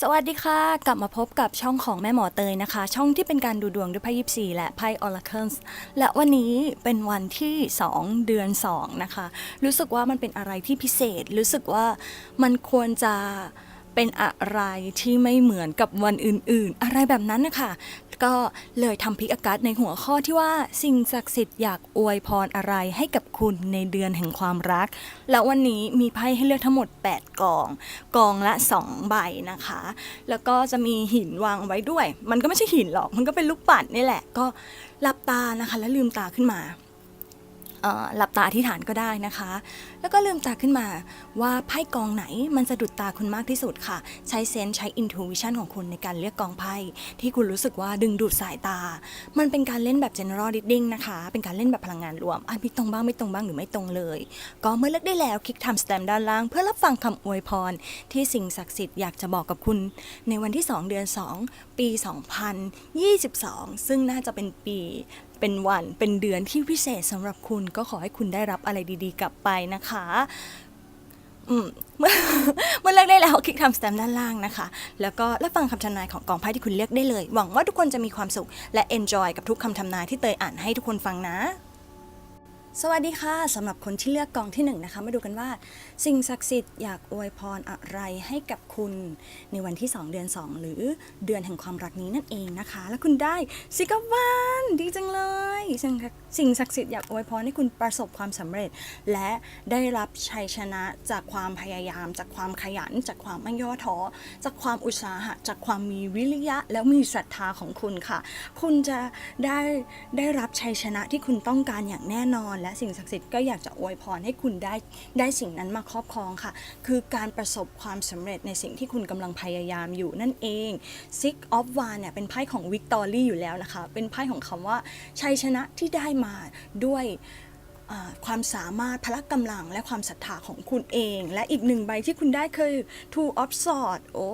สวัสดีค่ะ กลับมาพบกับช่องของแม่หมอเตยนะคะ ช่องที่เป็นการดูดวงด้วยไพ่ยิปซีและไพ่ออร์เคิลและวันนี้เป็นวันที่ 2 เดือน 2 นะคะ รู้สึกว่ามันเป็นอะไรที่พิเศษ รู้สึกว่ามันควรจะ เป็นอะไรที่ไม่เหมือนกับวันอื่นๆ อะไรแบบนั้นนะคะก็เลยทำพิกอากาศในหัวข้อที่ว่าสิ่งศักดิ์สิทธิ์อยากอวยพรอะไรให้กับคุณในเดือนแห่งความรัก แล้ววันนี้มีไพ่ให้เลือกทั้งหมด 8กอง กองละ 2 ใบนะคะ แล้วก็จะมีหินวางไว้ด้วย มันก็ไม่ใช่หินหรอกมันก็เป็นลูกปัดนี่แหละก็หลับตานะคะ แล้วลืมตาขึ้นมา หลับตาอธิษฐานก็ได้นะคะ แล้วก็ลืมตาขึ้นมาว่าไพ่กองไหนมันจะดุดตาคุณมากที่สุดค่ะ ใช้เซนส์ใช้อินทูวิชันของคุณในการเลือกกองไพ่ที่คุณรู้สึกว่าดึงดูดสายตา มันเป็นการเล่นแบบ general reading นะคะ เป็นการเล่นแบบพลังงานรวมอันมีตรงบ้างไม่ตรงบ้างหรือไม่ตรงเลย ก็เมื่อเลือกได้แล้วคลิกทำสแตมด้านล่าง เพื่อรับฟังคำอวยพร ที่สิ่งศักดิ์สิทธิ์อยากจะบอกกับคุณ ในวันที่ 2 เดือน 2 ปี 2022 ซึ่งน่าจะเป็นปี เป็นวันเป็นเดือนที่พิเศษสำหรับคุณก็ขอให้คุณได้รับอะไรดีๆ กลับไปนะคะเมื่อเมื่อเลือกได้แล้วคลิกทำสแตมป์ด้านล่างนะคะ แล้วก็รับฟังคำทำนายของกองไพ่ที่คุณเลือกได้เลย หวังว่าทุกคนจะมีความสุขและ enjoy กับทุกคำทำนายที่เตยอ่านให้ทุกคนฟังนะ สวัสดีค่ะสำหรับคนที่เลือกกองที่หนึ่งนะคะมาดูกันว่า สิ่งศักดิ์สิทธิ์อยากอวยพรอะไรให้กับคุณ ในวันที่ 2 เดือน 2 หรือเดือนแห่งความรักนี้นั่นเองนะคะ แล้วคุณได้สิกวันดีจังเลยสิ่งสิ่งศักดิ์สิทธิ์อยากอวยพรให้คุณประสบความสำเร็จ และได้รับชัยชนะจากความพยายาม จากความขยัน จากความไม่ย่อท้อจากความอุตสาหะ จากความมีวิริยะ แล้วมีศรัทธาของคุณค่ะ คุณจะได้ได้รับชัยชนะที่คุณต้องการอย่างแน่นอนและสิ่งศักดิ์สิทธิ์ก็อยากจะอวยพรให้คุณได้ได้สิ่งนั้นมาครอบครองค่ะ คือการประสบความสำเร็จในสิ่งที่คุณกำลังพยายามอยู่นั่นเอง Six of w a n เนี่ยเป็นไพ่ของวิกตอรี่อยู่แล้วนะคะ เป็นไพ่ของคำว่าชัยชนะที่ได้มาด้วย ความสามารถพละกำลังและความศรัทธาของคุณเอง และอีกหนึ่งใบที่คุณได้คือ Two of Swords โอ้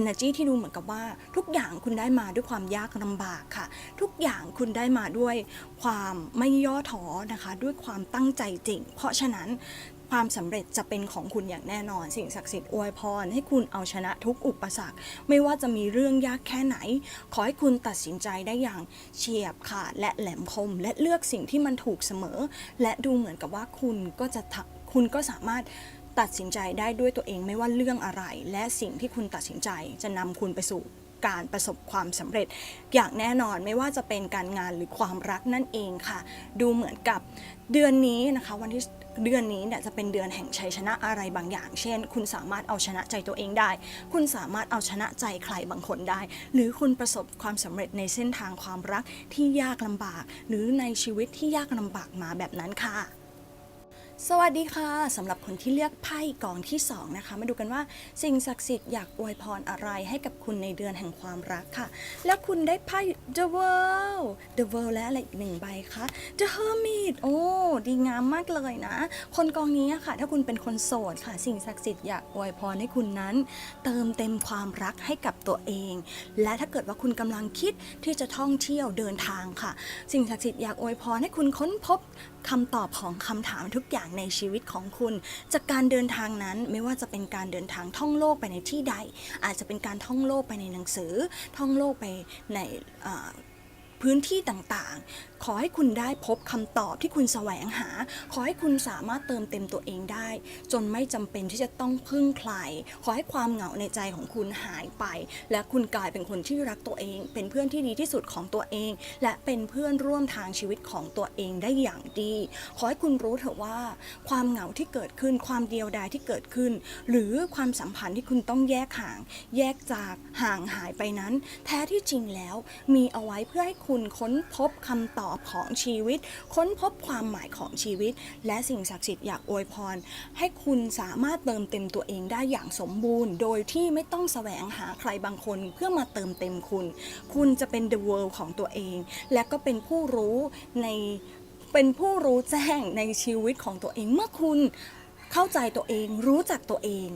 energy ที่ดูเหมือนกับว่า ทุกอย่างคุณได้มาด้วยความยากลำบากค่ะ ทุกอย่างคุณได้มาด้วยความไม่ย่อท้อนะคะ ด้วยความตั้งใจจริง เพราะฉะนั้น ความสำเร็จจะเป็นของคุณอย่างแน่นอน สิ่งศักดิ์สิทธิ์อวยพร ให้คุณเอาชนะทุกอุปสรรค ไม่ว่าจะมีเรื่องยากแค่ไหน ขอให้คุณตัดสินใจได้อย่างเฉียบขาดและแหลมคม และเลือกสิ่งที่มันถูกเสมอ และดูเหมือนกับว่าคุณก็จะทำคุณก็สามารถตัดสินใจได้ด้วยตัวเองไม่ว่าเรื่องอะไร และสิ่งที่คุณตัดสินใจจะนำคุณไปสู่ การประสบความสำเร็จ อย่างแน่นอนไม่ว่าจะเป็นการงานหรือความรักนั่นเองค่ะ ดูเหมือนกับเดือนนี้นะคะวันที่เดือนนี้เนี่ยจะเป็นเดือนแห่งชัยชนะอะไรบางอย่าง เช่น คุณสามารถเอาชนะใจตัวเองได้ คุณสามารถเอาชนะใจใครบางคนได้ หรือคุณประสบความสำเร็จในเส้นทางความรักที่ยากลำบาก หรือในชีวิตที่ยากลำบากมาแบบนั้นค่ะ สวัสดีค่ะสำหรับคนที่เลือกไพ่กองที่ 2 นะคะ มาดูกันว่าสิ่งศักดิ์สิทธิ์อยากอวยพรอะไรให้กับคุณในเดือนแห่งความรักค่ะ แล้วคุณได้ไพ่ The World The World และอะไรอีกหนึ่งใบคะ The Hermit โอ้ดีงามมากเลยนะ คนกองนี้ค่ะ ถ้าคุณเป็นคนโสดค่ะ สิ่งศักดิ์สิทธิ์อยากอวยพรให้คุณนั้น เติมเต็มความรักให้กับตัวเอง และถ้าเกิดว่าคุณกำลังคิดที่จะท่องเที่ยวเดินทางค่ะ สิ่งศักดิ์สิทธิ์อยากอวยพรให้คุณค้นพบ คำตอบของคำถามทุกอย่างในชีวิตของคุณ จากการเดินทางนั้นไม่ว่าจะเป็นการเดินทางท่องโลกไปในที่ใด อาจจะเป็นการท่องโลกไปในหนังสือ ท่องโลกไปใน พื้นที่ต่างๆ ขอให้คุณได้พบคำตอบที่คุณแสวงหา ขอให้คุณสามารถเติมเต็มตัวเองได้ จนไม่จำเป็นที่จะต้องพึ่งใคร ขอให้ความเหงาในใจของคุณหายไป และคุณกลายเป็นคนที่รักตัวเอง เป็นเพื่อนที่ดีที่สุดของตัวเอง และเป็นเพื่อนร่วมทางชีวิตของตัวเองได้อย่างดี ขอให้คุณรู้เถอะว่า ความเหงาที่เกิดขึ้น ความเดียวดายที่เกิดขึ้น หรือความสัมพันธ์ที่คุณต้องแยกห่าง แยกจากห่างหายไปนั้น แท้ที่จริงแล้วมีเอาไว้เพื่อให้คุณค้นพบคำตอบของชีวิต ค้นพบความหมายของชีวิต และสิ่งศักดิ์สิทธิ์อยากอวยพร ให้คุณสามารถเติมเต็มตัวเองได้อย่างสมบูรณ์ โดยที่ไม่ต้องแสวงหาใครบางคนเพื่อมาเติมเต็มคุณ คุณจะเป็น the world ของตัวเอง และก็เป็นผู้รู้ในเป็นผู้รู้แจ้งในชีวิตของตัวเองเมื่อคุณเข้าใจตัวเองรู้จักตัวเอง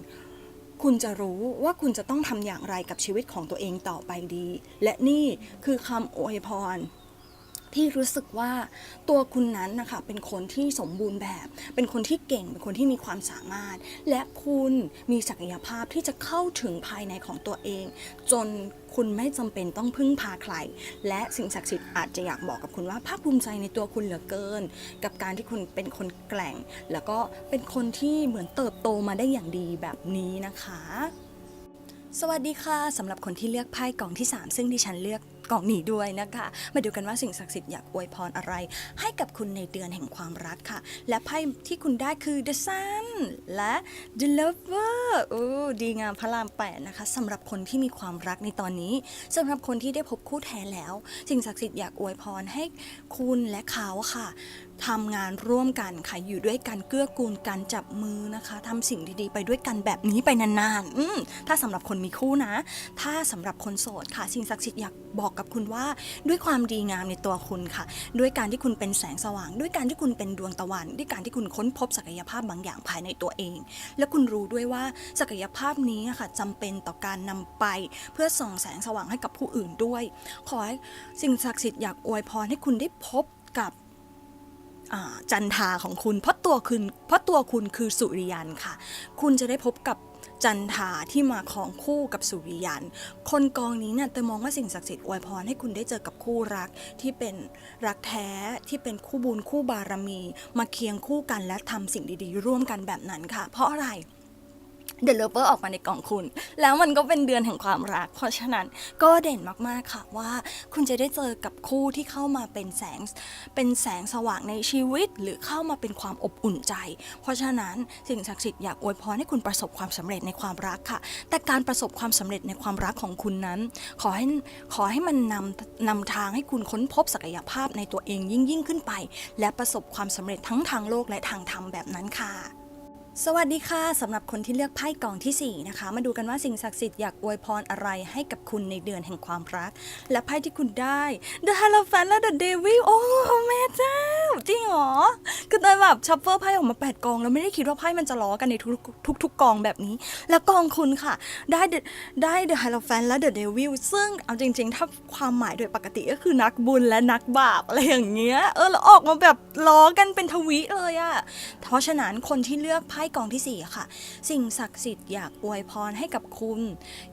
คุณจะรู้ว่าคุณจะต้องทำอย่างไรกับชีวิตของตัวเองต่อไปดี และนี่คือคำอวยพร ที่รู้สึกว่าตัวคุณนั้นนะคะเป็นคนที่สมบูรณ์แบบ เป็นคนที่เก่ง เป็นคนที่มีความสามารถ และคุณมีศักยภาพที่จะเข้าถึงภายในของตัวเอง จนคุณไม่จำเป็นต้องพึ่งพาใคร และสิ่งศักดิ์สิทธิ์อาจจะอยากบอกกับคุณว่าภาคภูมิใจในตัวคุณเหลือเกิน กับการที่คุณเป็นคนแกร่ง แล้วก็เป็นคนที่เหมือนเติบโตมาได้อย่างดีแบบนี้นะคะ สวัสดีค่ะสำหรับคนที่เลือกไพ่กล่องที่ 3 ซึ่งดิฉันเลือก กล่องนี้ด้วยนะคะ มาดูกันว่าสิ่งศักดิ์สิทธิ์อยากอวยพรอะไร ให้กับคุณในเดือนแห่งความรักค่ะ และไพ่ที่คุณได้คือ The Sun และ The Lover โอ้ดีงามพระรามแปดนะคะสำหรับคนที่มีความรักในตอนนี้สำหรับคนที่ได้พบคู่แท้แล้ว สิ่งศักดิ์สิทธิ์อยากอวยพรให้คุณและเขาค่ะ ทำงานร่วมกันค่ะอยู่ด้วยกันเกื้อกูลกันจับมือนะคะทำสิ่งดีๆ ไปด้วยกันแบบนี้ไปนานๆอืมถ้าสำหรับคนมีคู่นะ ถ้าสำหรับคนโสดค่ะ สิ่งศักดิ์สิทธิ์อยากบอกกับคุณว่า ด้วยความดีงามในตัวคุณค่ะ ด้วยการที่คุณเป็นแสงสว่าง ด้วยการที่คุณเป็นดวงตะวัน ด้วยการที่คุณค้นพบศักยภาพบางอย่างภายในตัวเอง และคุณรู้ด้วยว่าศักยภาพนี้ค่ะจำเป็นต่อการนำไป เพื่อส่องแสงสว่างให้กับผู้อื่นด้วย ขอให้สิ่งศักดิ์สิทธิ์อยากอวยพรให้คุณได้พบกับ จันทาของคุณ เพราะตัวคุณเพราะตัวคุณคือสุริยันค่ะ คุณจะได้พบกับจันทาที่มาของคู่กับสุริยัน คนกองนี้เนี่ยแต่มองว่าสิ่งศักดิ์สิทธิ์อวยพรให้คุณได้เจอกับคู่รักที่เป็นรักแท้ที่เป็นคู่บุญคู่บารมี มาเคียงคู่กันและทำสิ่งดีๆ ร่วมกันแบบนั้นค่ะ เพราะอะไรเเดลเวอร์ออกมาในกล่องคุณ แล้วมันก็เป็นเดือนแห่งความรัก เพราะฉะนั้นก็เด่นมากๆค่ะว่า คุณจะได้เจอกับคู่ที่เข้ามาเป็นแสง เป็นแสงสว่างในชีวิต หรือเข้ามาเป็นความอบอุ่นใจ เพราะฉะนั้นสิ่งศักดิ์สิทธิ์อยากอวยพรให้คุณประสบความสำเร็จในความรักค่ะ แต่การประสบความสำเร็จในความรักของคุณนั้น ขอให้ขอให้มันนำนำทางให้คุณค้นพบศักยภาพในตัวเองยิ่งยิ่งขึ้นไป และประสบความสำเร็จทั้งทางโลกและทางธรรมแบบนั้นค่ะ สวัสดีค่ะสำหรับคนที่เลือกไพ่กองทีสี่ 4 นะคะ มาดูกันว่าสิ่งศักดิ์สิทธิ์อยากอวยพรอะไรให้กับคุณในเดือนแห่งความรัก และไพ่ที่คุณได้ The Hierophant และ The Devil โอ้แม่เจ้า จริงเหรอ คือตอนแบบชัฟเฟอร์ไพ่ออกมา 8 กอง แล้วไม่ได้คิดว่าไพ่มันจะล้อกันในทุกทุกทุกกองแบบนี้ แล้วกองคุณค่ะ ได้ได้ The Hierophant และ The Devil ซึ่งเอาจริง ๆ ถ้าความหมายโดยปกติก็คือนักบุญและนักบาปอะไรอย่างเงี้ยเออแล้วออกมาแบบล้อกันเป็นทวิเลยอะเพราะฉะนั้นคนที่เลือกไพ่กองที่4ค่ะ สิ่งศักดิ์สิทธิ์อยากอวยพรให้กับคุณ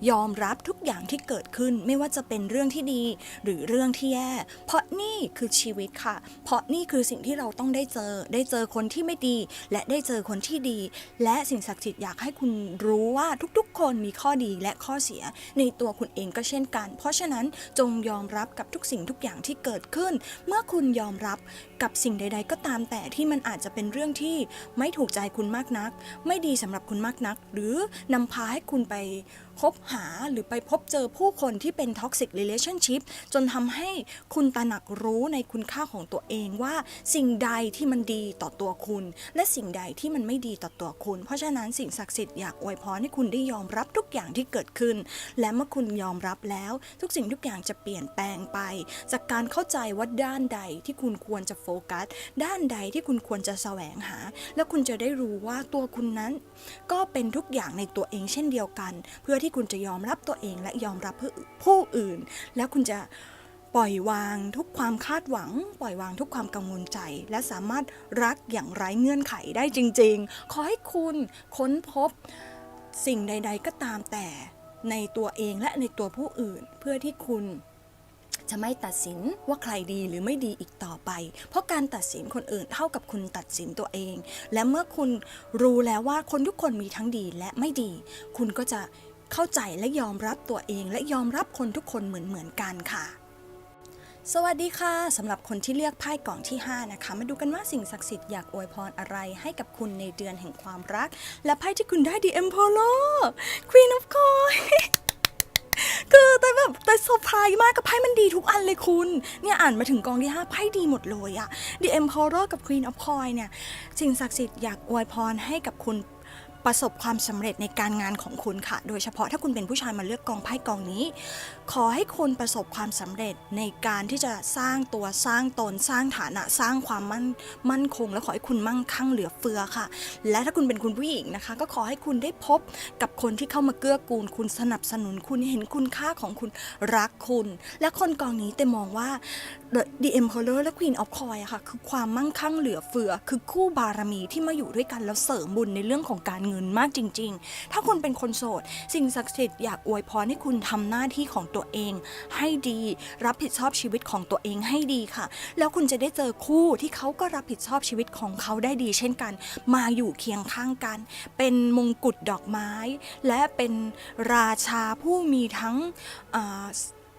ยอมรับทุกอย่างที่เกิดขึ้นไม่ว่าจะเป็นเรื่องที่ดีหรือเรื่องที่แย่ เพราะนี่คือชีวิตค่ะ เพราะนี่คือสิ่งที่เราต้องได้เจอ ได้เจอคนที่ไม่ดี และได้เจอคนที่ดี และสิ่งศักดิ์สิทธิ์อยากให้คุณรู้ว่าทุกๆ คนมีข้อดีและข้อเสีย ในตัวคุณเองก็เช่นกัน เพราะฉะนั้นจงยอมรับกับทุกสิ่งทุกอย่างที่เกิดขึ้น เมื่อคุณยอมรับกับสิ่งใด ๆ ก็ตามแต่ที่มันอาจจะเป็นเรื่องที่ไม่ถูกใจคุณมากนัก ไม่ดีสำหรับคุณมากนัก หรือนำพาให้คุณไป คบหาหรือไปพบเจอผู้คนที่เป็น toxic relationship จนทำให้คุณตระหนักรู้ในคุณค่าของตัวเองว่าสิ่งใดที่มันดีต่อตัวคุณ และสิ่งใดที่มันไม่ดีต่อตัวคุณ เพราะฉะนั้นสิ่งศักดิ์สิทธิ์อยากอวยพรให้คุณได้ยอมรับทุกอย่างที่เกิดขึ้น และเมื่อคุณยอมรับแล้ว ทุกสิ่งทุกอย่างจะเปลี่ยนแปลงไป จากการเข้าใจว่าด้านใดที่คุณควรจะโฟกัส ด้านใดที่คุณควรจะแสวงหา และคุณจะได้รู้ว่าตัวคุณนั้น ก็เป็นทุกอย่างในตัวเองเช่นเดียวกัน เพื่อที่คุณจะยอมรับตัวเองและยอมรับผู้อื่น แล้วคุณจะปล่อยวางทุกความคาดหวัง ปล่อยวางทุกความกังวลใจ และสามารถรักอย่างไร้เงื่อนไขได้จริง ๆ ขอให้คุณค้นพบสิ่งใด ๆ ก็ตามแต่ในตัวเองและในตัวผู้อื่นเพื่อที่คุณจะไม่ตัดสินว่าใครดีหรือไม่ดีอีกต่อไป เพราะการตัดสินคนอื่นเท่ากับคุณตัดสินตัวเอง และเมื่อคุณรู้แล้วว่าคนทุกคนมีทั้งดีและไม่ดี คุณก็จะ เข้าใจและยอมรับตัวเองและยอมรับคนทุกคนเหมือนเหมือนๆกันค่ะ สวัสดีค่ะสำหรับคนที่เลือกไพ่กล่องที่ 5 นะคะ มาดูกันว่าสิ่งศักดิ์สิทธิ์อยากอวยพรอะไรให้กับคุณในเดือนแห่งความรัก และไพ่ที่คุณได้ The Emperor Queen of Coins คือแต่แบบแต่เซอร์ไพรส์มากกับไพ่มันดีทุกอันเลยคุณ เนี่ยอ่านมาถึงกองที่ 5 ไพ่ดีหมดเลยอะ The Emperor กับ Queen of Coin เนี่ยสิ่งศักดิ์สิทธิ์อยากอวยพรให้กับคุณ ประสบความสำเร็จในการงานของคุณค่ะ โดยเฉพาะถ้าคุณเป็นผู้ชายมาเลือกกองไพ่กองนี้ขอให้คุณประสบความสำเร็จในการที่จะสร้างตัวสร้างตนสร้างฐานะสร้างความมั่นมั่นคง และขอให้คุณมั่งคั่งเหลือเฟือค่ะ และถ้าคุณเป็นคุณผู้หญิงนะคะ ก็ขอให้คุณได้พบกับคนที่เข้ามาเกื้อกูล คุณสนับสนุนคุณเห็นคุณค่าของคุณรักคุณ และคนกองนี้แต่มองว่า The The m p e r o r และ Queen of Coin อะค่ะคือความมั่งคั่งเหลือเฟือ คือคู่บารมีที่มาอยู่ด้วยกันแล้วเสริมบุญในเรื่องของการเงินมากจริง ๆ ถ้าคุณเป็นคนโสด สิ่งศักดิ์สิทธิ์อยากอวยพรให้คุณทำหน้าที่ของตัวเอง ให้ดี รับผิดชอบชีวิตของตัวเองให้ดีค่ะ แล้วคุณจะได้เจอคู่ที่เขาก็รับผิดชอบชีวิตของเขาได้ดี เช่นกัน มาอยู่เคียงข้างกัน เป็นมงกุฎดอกไม้ และเป็นราชาผู้มีทั้งอ่า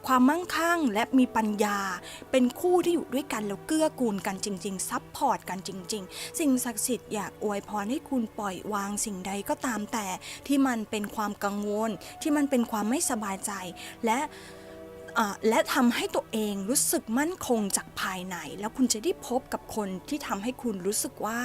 ความมั่งคั่งและมีปัญญา เป็นคู่ที่อยู่ด้วยกันแล้วเกื้อกูลกันจริง ๆ ซัพพอร์ตกันจริง ๆ สิ่งศักดิ์สิทธิ์อยากอวยพรให้คุณปล่อยวางสิ่งใดก็ตามแต่ที่มันเป็นความกังวล ที่มันเป็นความไม่สบายใจและ และทำให้ตัวเองรู้สึกมั่นคงจากภายใน แล้วคุณจะได้พบกับคนที่ทำให้คุณรู้สึกว่า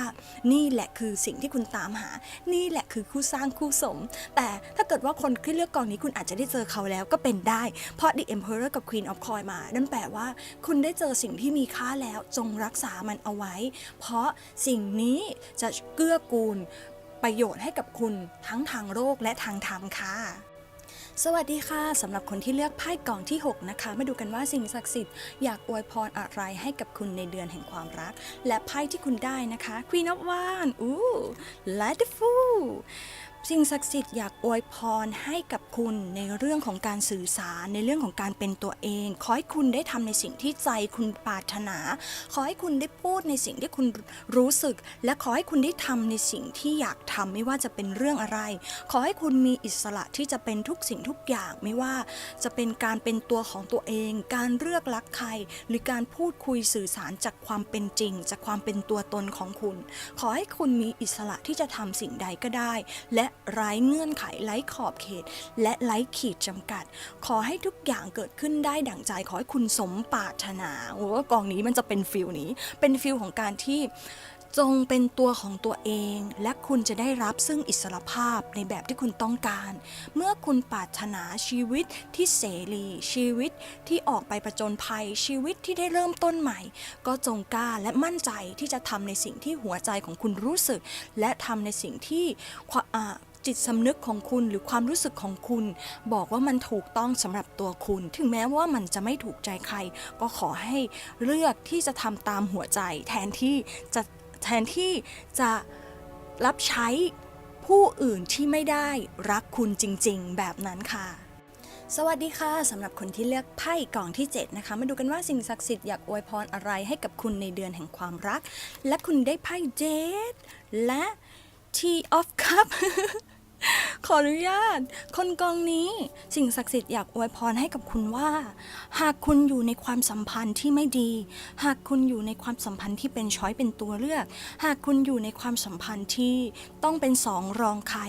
นี่แหละคือสิ่งที่คุณตามหา นี่แหละคือคู่สร้างคู่สม แต่ถ้าเกิดว่าคนที่เลือกกองนี้คุณอาจจะได้เจอเขาแล้วก็เป็นได้ เพราะ The Emperor กับ Queen of Coin มา นั่นแปลว่า คุณได้เจอสิ่งที่มีค่าแล้วจงรักษามันเอาไว้ เพราะสิ่งนี้จะเกื้อกูลประโยชน์ให้กับคุณทั้งทางโลกและทางธรรมค่ะ สวัสดีค่ะสำหรับคนที่เลือกไพ่กล่องที่ 6 นะคะ มาดูกันว่าสิ่งศักดิ์สิทธิ์อยากอวยพรอะไรให้กับคุณในเดือนแห่งความรัก และไพ่ที่คุณได้นะคะ Queen of Wands อู้ Let the Fool สิ่งศักดิ์สิทธิ์อยากอวยพรให้กับคุณในเรื่องของการสื่อสารในเรื่องของการเป็นตัวเอง ขอให้คุณได้ทำในสิ่งที่ใจคุณปรารถนา ขอให้คุณได้พูดในสิ่งที่คุณรู้สึก และขอให้คุณได้ทำในสิ่งที่อยากทำไม่ว่าจะเป็นเรื่องอะไร ขอให้คุณมีอิสระที่จะเป็นทุกสิ่งทุกอย่างไม่ว่า จะเป็นการเป็นตัวของตัวเอง การเลือกรักใคร หรือการพูดคุยสื่อสารจากความเป็นจริง จากความเป็นตัวตนของคุณ ขอให้คุณมีอิสระที่จะทำสิ่งใดก็ได้ และไร้เงื่อนไขไร้ขอบเขต และไร้ขีดจำกัด ขอให้ทุกอย่างเกิดขึ้นได้ดั่งใจขอให้คุณสมปรารถนาโอ้ว่ากองนี้มันจะเป็นฟิลนี้ เป็นฟิลของการที่ จงเป็นตัวของตัวเอง และคุณจะได้รับซึ่งอิสรภาพในแบบที่คุณต้องการ เมื่อคุณปรารถนาชีวิตที่เสรี ชีวิตที่ออกไปประจนภัยชีวิตที่ได้เริ่มต้นใหม่ ก็จงกล้าและมั่นใจที่จะทำในสิ่งที่หัวใจของคุณรู้สึก และทำในสิ่งที่ความจิตสำนึกของคุณหรือความรู้สึกของคุณ บอกว่ามันถูกต้องสำหรับตัวคุณ ถึงแม้ว่ามันจะไม่ถูกใจใคร ก็ขอให้เลือกที่จะทำตามหัวใจ แทนที่จะ แทนที่จะรับใช้ผู้อื่นที่ไม่ได้รักคุณจริง ๆ แบบนั้นค่ะ สวัสดีค่ะสำหรับคนที่เลือกไพ่กล่องที่ 7 นะคะ มาดูกันว่าสิ่งศักดิ์สิทธิ์อยากอวยพรอะไรให้กับคุณในเดือนแห่งความรัก และคุณได้ไพ่เจดและ Tea of Cup ขออนุญาต คนกองนี้สิ่งศักดิ์สิทธิ์อยากอวยพรให้กับคุณว่า หากคุณอยู่ในความสัมพันธ์ที่ไม่ดี หากคุณอยู่ในความสัมพันธ์ที่เป็นช้อยเป็นตัวเลือก หากคุณอยู่ในความสัมพันธ์ที่ต้องเป็นสองรองใคร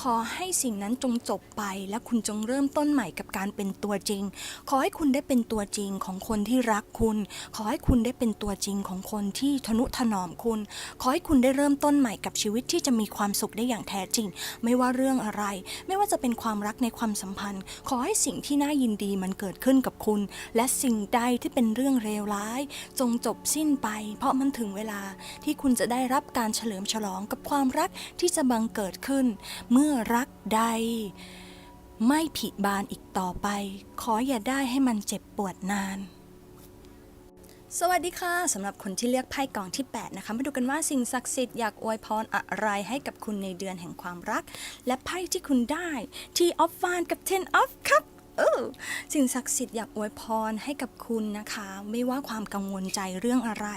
ขอให้สิ่งนั้นจงจบไป และคุณจงเริ่มต้นใหม่กับการเป็นตัวจริง ขอให้คุณได้เป็นตัวจริงของคนที่รักคุณ ขอให้คุณได้เป็นตัวจริงของคนที่ทนุถนอมคุณ ขอให้คุณได้เริ่มต้นใหม่กับชีวิตที่จะมีความสุขได้อย่างแท้จริง ไม่ว่าเรื่องอะไร ไม่ว่าจะเป็นความรักในความสัมพันธ์ ขอให้สิ่งที่น่ายินดีมันเกิดขึ้นกับคุณ และสิ่งใดที่เป็นเรื่องเลวร้าย จงจบสิ้นไป เพราะมันถึงเวลาที่คุณจะได้รับการเฉลิมฉลองกับความรักที่จะบังเกิดขึ้น เมื่อรักใด ไม่ผิดบานอีกต่อไป ขออย่าได้ให้มันเจ็บปวดนาน สวัสดีค่ะสำหรับคนที่เลือกไพ่กองที่ 8 นะคะ มาดูกันว่าสิ่งศักดิ์สิทธิ์อยากอวยพรอะไรให้กับคุณในเดือนแห่งความรัก และไพ่ที่คุณได้ที่ออฟฟานกับ Ten of Cup เออสิ่งศักดิ์สิทธิ์อยากอวยพรให้กับคุณนะคะ ไม่ว่าความกังวลใจเรื่องอะไร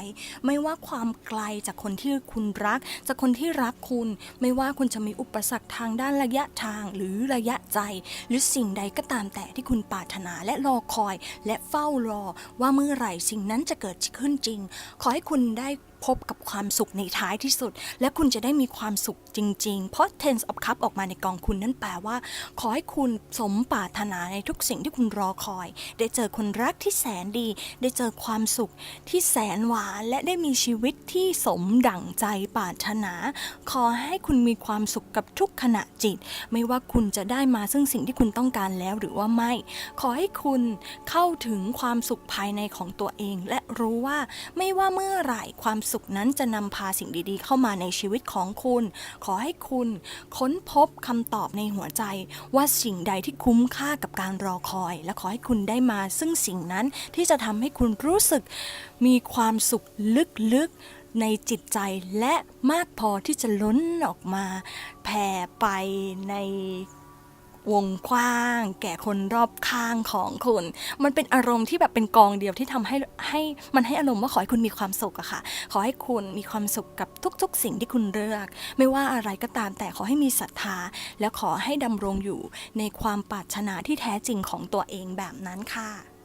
ไม่ว่าความไกลจากคนที่คุณรัก จากคนที่รักคุณ ไม่ว่าคุณจะมีอุปสรรคทางด้านระยะทางหรือระยะใจ หรือสิ่งใดก็ตามแต่ที่คุณปรารถนาและรอคอย และเฝ้ารอว่าเมื่อไหร่สิ่งนั้นจะเกิดขึ้นจริง ขอให้คุณได้ พบกับความสุขในท้ายที่สุด และคุณจะได้มีความสุขจริง ๆ เพราะ Ten of Cup ออกมาในกองคุณนั่นแปลว่า ขอให้คุณสมปรารถนาในทุกสิ่งที่คุณรอคอย ได้เจอคนรักที่แสนดี ได้เจอความสุขที่แสนหวาน และได้มีชีวิตที่สมดั่งใจปรารถนา ขอให้คุณมีความสุขกับทุกขณะจิต ไม่ว่าคุณจะได้มาซึ่งสิ่งที่คุณต้องการแล้วหรือว่าไม่ ขอให้คุณเข้าถึงความสุขภายในของตัวเอง และรู้ว่าไม่ว่าเมื่อไหร่ความสุขนั้นจะนำพาสิ่งดีๆ เข้ามาในชีวิตของคุณ ขอให้คุณค้นพบคำตอบในหัวใจ ว่าสิ่งใดที่คุ้มค่ากับการรอคอย และขอให้คุณได้มา ซึ่งสิ่งนั้นที่จะทำให้คุณรู้สึก มีความสุขลึกๆในจิตใจและมากพอที่จะล้นออกมา แผ่ไปใน วงกว้าง แก่คนรอบข้างของคุณ มันเป็นอารมณ์ที่แบบเป็นกองเดียวที่ทำให้ให้มันให้อารมณ์ว่าขอให้คุณมีความสุขอะค่ะ ขอให้คุณมีความสุขกับทุกๆ สิ่งที่คุณเลือก ไม่ว่าอะไรก็ตามแต่ขอให้มีศรัทธา และขอให้ดำรงอยู่ในความปรารถนาที่แท้จริงของตัวเองแบบนั้นค่ะ